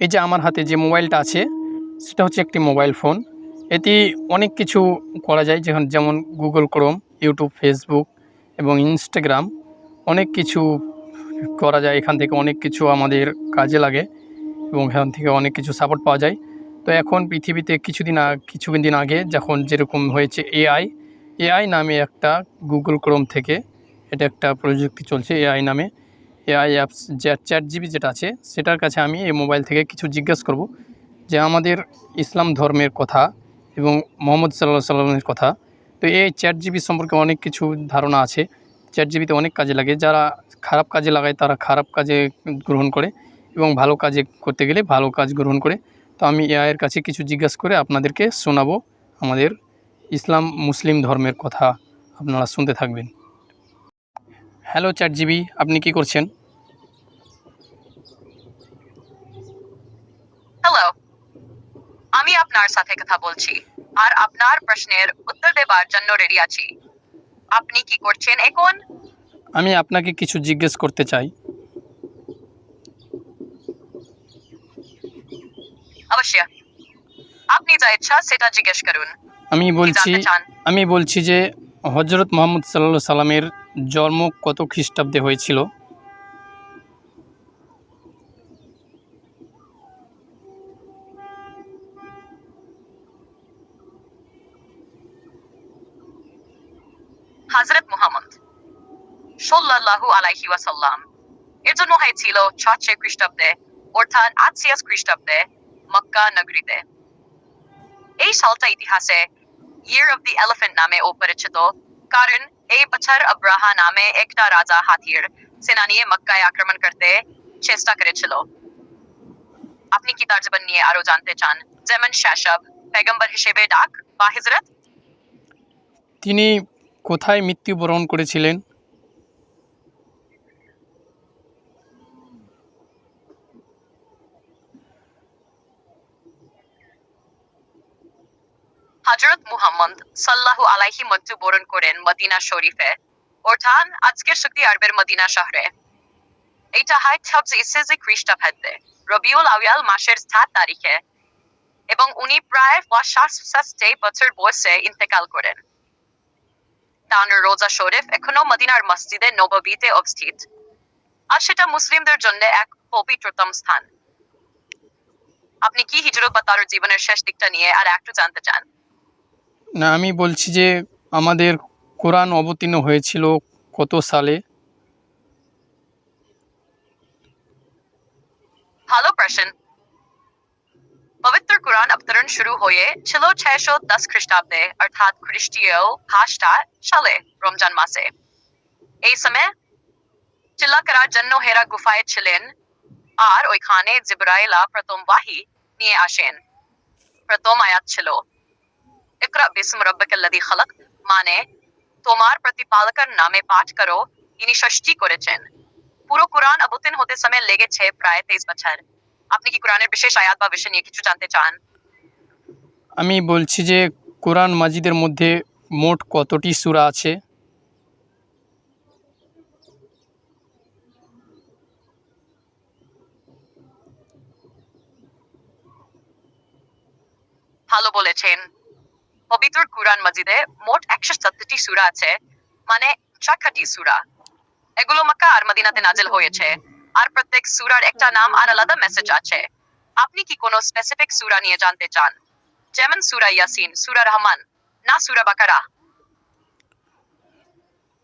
এই যে আমার হাতে যে মোবাইলটা আছে, সেটা হচ্ছে একটি মোবাইল ফোন। এতে অনেক কিছু করা যায়, যেমন যেমন গুগল ক্রোম, ইউটিউব, ফেসবুক এবং ইনস্টাগ্রাম। অনেক কিছু করা যায়, এখান থেকে অনেক কিছু আমাদের কাজে লাগে এবং এখান থেকে অনেক কিছু সাপোর্ট পাওয়া যায়। তো এখন পৃথিবীতে কিছুদিন আগ কিছু দিন আগে যখন যেরকম হয়েছে এআই এআই নামে একটা গুগল ক্রোম থেকে এটা একটা প্রযুক্তি চলছে এআই নামে। এআই অ্যাপস যে চ্যাট জিবি যেটা আছে, সেটার কাছে আমি এই মোবাইল থেকে কিছু জিজ্ঞেস করব যে আমাদের ইসলাম ধর্মের কথা এবং মোহাম্মদ সাল্লাহ সাল্লামের কথা। তো এই চ্যাট জিবি সম্পর্কে অনেক কিছু ধারণা আছে। চ্যাট জিবিতে অনেক কাজে লাগে। যারা খারাপ কাজে লাগায়, তারা খারাপ কাজে গ্রহণ করে এবং ভালো কাজে করতে গেলে ভালো কাজ গ্রহণ করে। তো আমি এআইয়ের কাছে কিছু জিজ্ঞেস করে আপনাদেরকে শোনাবো আমাদের ইসলাম মুসলিম ধর্মের কথা। আপনারা শুনতে থাকবেন। হ্যালো চ্যাট জিবি আপনি কি করছেন? হ্যালো আমি আপনার সাথে কথা বলছি আর আপনার প্রশ্নের উত্তর দেবার জন্য রেডি আছি। আপনি কি করছেন এখন? আমি আপনাকে কিছু জিজ্ঞেস করতে চাই। অবশ্যই। আপনি যা ইচ্ছা সেটা জিজ্ঞেস করুন। আমি বলছি আমি বলছি যে হজরত মোহাম্মদ সাল্লা সাল্লামের জন্ম কত খ্রিস্টাব্দে হয়েছিল? হযরত মুহাম্মদ সাল্লাল্লাহু আলাইহি ওয়াসাল্লাম। এর জন্য হয়েছিল ছয়শো খ্রিস্টাব্দে, অর্থাৎ আটশিয়াস খ্রিস্টাব্দে মক্কা নগরীতে। এই সালটা ইতিহাসে ইয়ার অফ দি এলিফ্যান্ট নামে ও পরিচিত কারণ এই বছর আব্রাহা নামে একটা রাজা হাতির সেনা নিয়ে মক্কায় আক্রমণ করতে চেষ্টা করেছিল আপনি কি তার জীবন নিয়ে আরও জানতে চান যেমন শাসব পেগম্বর হিসেবে ডাক বা হিজরত তিনি কোথায় মৃত্যুবরণ করেছিলেন হজরত মুহাম্মদ সাল্লাহু আলাইহি মৃত্যুবরণ করেন মদিনা শরীফে। অর্থাৎ আজকের শক্তি আরবের মদিনা শহরে। এটা হয় ছাব্বিশ ইসেজি খ্রিস্টাব্দে, রবিউল আউয়াল মাসের সাত তারিখে। এবং উনি প্রায় পঁচাশি বছর বয়সে ইন্তেকাল করেন। তার রোজা শরীফ এখনও মদিনার মসজিদে নববীতে অবস্থিত। আর সেটা মুসলিমদের জন্য এক পবিত্রতম স্থান। আপনি কি হিজরত বা তার জীবনের শেষ দিকটা নিয়ে আর একটু জানতে চান? না, আমি বলছি যে আমাদের কোরআন অবতীর্ণ হয়েছিল কত সালে? ভালো প্রশ্ন। পবিত্র কোরআন অবতরণ শুরু হয়ে ছিল ছয়শো দশ খ্রিস্টাব্দে, অর্থাৎ খ্রিস্টীয় ভাষা সালে, রমজান মাসে। এই সময় চিল্লা করার জন্য হেরা গুফায় ছিলেন আর ওইখানে জিব্রাইলা প্রথম বাহি নিয়ে আসেন। প্রথম আয়াত ছিল ইকরা বিসম রব্বিকাল্লাযী খালাক মানে তোমার প্রতিপালকের নামে পাঠ করো ইনি ষষ্ঠী করেছেন পুরো কোরআন অবতীর্ণ হতে সময় লেগেছে প্রায় তেইশ বছর আপনি কি কোরআনের বিশেষ আয়াত বা বিষয় নিয়ে কিছু জানতে চান আমি বলছি যে কোরআন মাজিদের মধ্যে মোট কতটি সূরা আছে? ভালো বলেছেন। পবিত্র কুরআন মাজিদে মোট একশো সত্তরটি সূরা আছে মানে চারটি সূরা। এগুলো মক্কা আর মদিনাতে নাজিল হয়েছে। আর প্রত্যেক সূরার একটা নাম আর আলাদা মেসেজ আছে। আপনি কি কোনো স্পেসিফিক সূরা নিয়ে জানতে চান? যেমন সুরা ইয়াসিন, সুরা রহমান, না সুরা বাকারা?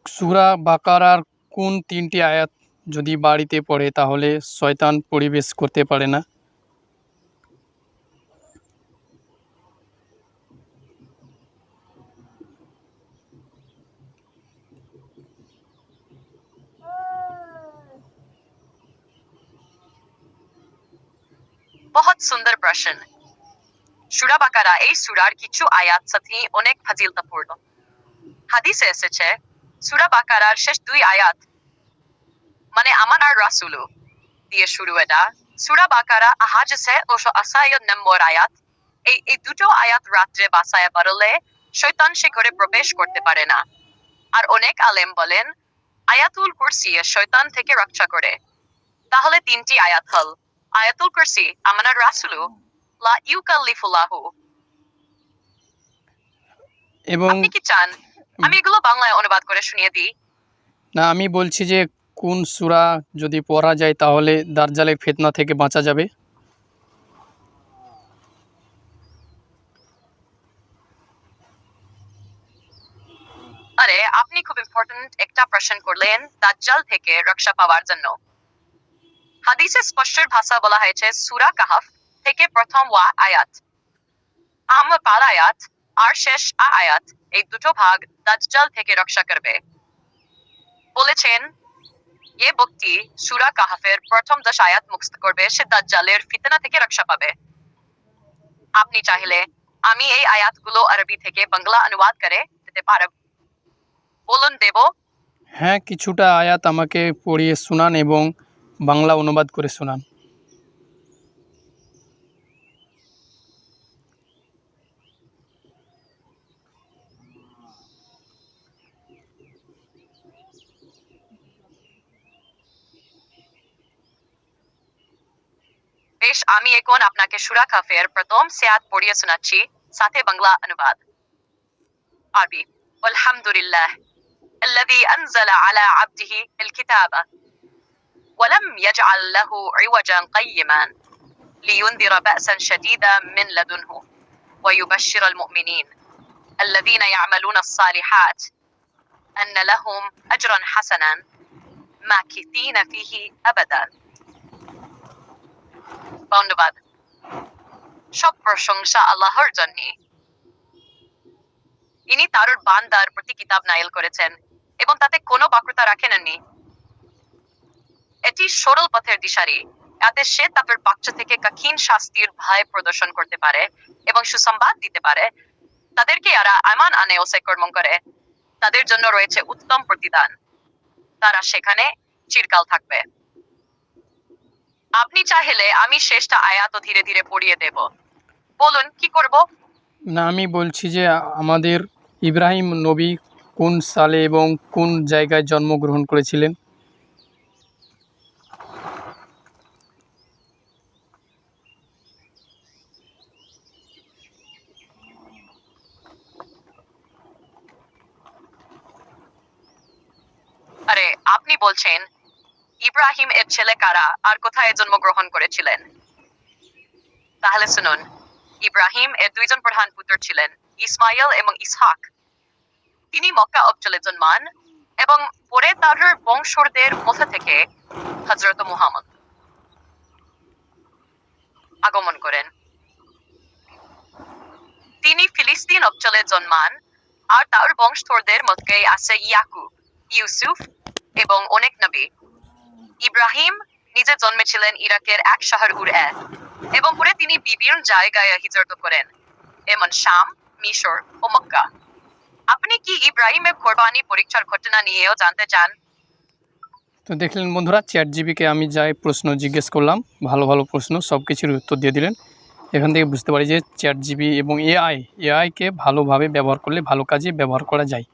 সুরা বাকারার কোন তিনটি আয়াত যদি বাড়িতে পড়ে তাহলে শয়তান পরিবেশ করতে পারে না? বহুত সুন্দর প্রশ্ন সূরা বাকারা এই সূরার কিছু আয়াত সাথে অনেক ফাজিলতাপূর্ণ হাদিসে এসেছে সূরা বাকারার শেষ দুই আয়াত মানে আমান আর রাসুলু দিয়ে শুরু এটা। সূরা বাকারা আহাজে ও আসায় নম্বর আয়াত। এই এই দুটো আয়াত রাত্রে বাসায় বাড়লে শৈতান সে ঘরে প্রবেশ করতে পারে না। আর অনেক আলেম বলেন, আয়াতুল কুরসি শৈতান থেকে রক্ষা করে তাহলে তিনটি আয়াত হল। আয়াতুল কুরসি আমানার রাসুলু লা ইউকাল্লিফুল্লাহু এবং আপনি কি চান? আমি এগুলো বাংলায় অনুবাদ করে শুনিয়ে দিই। না আমি বলছি যে কোন সূরা যদি পড়া যায় তাহলে দার্জালে ফিতনা থেকে বাঁচা যাবে? আরে আপনি খুব ইম্পর্ট্যান্ট একটা প্রশ্ন করলেন দাজ্জাল থেকে রক্ষা পাওয়ার জন্য। হাদিসে স্পষ্ট ভাষা বলা হয়েছে, সূরা কাহাফ থেকে প্রথম ওয়া আয়াত। আম পাল আয়াত, আর শেষ আ আয়াত। এই দুটো ভাগ দাজ্জাল থেকে রক্ষা করবে। বলেছেন, এ ব্যক্তি সূরা কাহাফের প্রথম দশ আয়াত মুক্ত করবে, সে দাজ্জালের ফিতনা থেকে রক্ষা পাবে। আপনি চাইলে আমি এই আয়াতগুলো আরবি থেকে বাংলা অনুবাদ করে দিতে পারব। বলুন দেব। হ্যাঁ কিছুটা আয়াত আমাকে পড়িয়ে শোনান এবং বাংলা অনুবাদ করে শোনান বেশ আমি এখন আপনাকে সুরা কাফের প্রথম সেয়াত পড়িয়ে শোনাচ্ছি সাথে বাংলা অনুবাদ আরবি আলহামদুলিল্লাহ الذي أنزل على عبده الكتاب ولم يجعل له عوجا قيما لينذر بأسا شديدا من لدنه ويبشر المؤمنين الذين يعملون الصالحات أن لهم أجرا حسنا ماكثين فيه أبدا ধন্যবাদ সব প্রশংসা আল্লাহর জন্য ইনি তার বান্দার প্রতি কিতাব নাইল করেছেন এবং তাতে কোনো বাক্যতা রাখেননি এটি সরল পথের দিশারি। যাতে সে তাদের পক্ষ থেকে কঠিন শাস্তির ভয় প্রদর্শন করতে পারে এবং সুসংবাদ দিতে পারে। তাদেরকে যারা আমান আনে ও কর্ম করে। তাদের জন্য রয়েছে উত্তম প্রতিদান। তারা সেখানে চিরকাল থাকবে। আপনি চাইলে আমি শেষটা আয়াত ধীরে ধীরে পড়িয়ে দেব। বলুন, কি করব? না, আমি বলছি যে আমাদের ইব্রাহিম নবী কোন সালে এবং কোন জায়গায় জন্মগ্রহণ করেছিলেন আরে আপনি বলছেন, ইব্রাহিম এর ছেলে কারা আর কোথায় জন্মগ্রহণ করেছিলেন? তাহলে শুনুন, ইব্রাহিম এর দুইজন প্রধান পুত্র ছিলেন, ইসমাইল এবং ইসহাক। তিনি মক্কা অঞ্চলে জন্মান এবং পরে তার বংশরদের মধ্যে থেকে হজরত মুহাম্মদ। আগমন করেন। তিনি ফিলিস্তিন অঞ্চলে জন্মান আর তার বংশধরদের মধ্যে আছে ইয়াকুব, ইউসুফ এবং অনেক নবী। ইব্রাহিম নিজে জন্মেছিলেন ইরাকের এক শহর উরে এবং পরে তিনি বিভিন্ন জায়গায় হিজরত করেন, এমন শাম, মিশর ও মক্কা। আপনি কি ইব্রাহিমের কোরবানি পরীক্ষার ঘটনা নিয়েও জানতে চান? তো দেখলেন বন্ধুরা চ্যাট জিবিকে আমি যাই প্রশ্ন জিজ্ঞেস করলাম, ভালো ভালো প্রশ্ন সব কিছুর উত্তর দিয়ে দিলেন। এখান থেকে বুঝতে পারি যে চ্যাট জিবি এবং এআই এআইকে ভালোভাবে ব্যবহার করলে ভালো কাজে ব্যবহার করা যায়।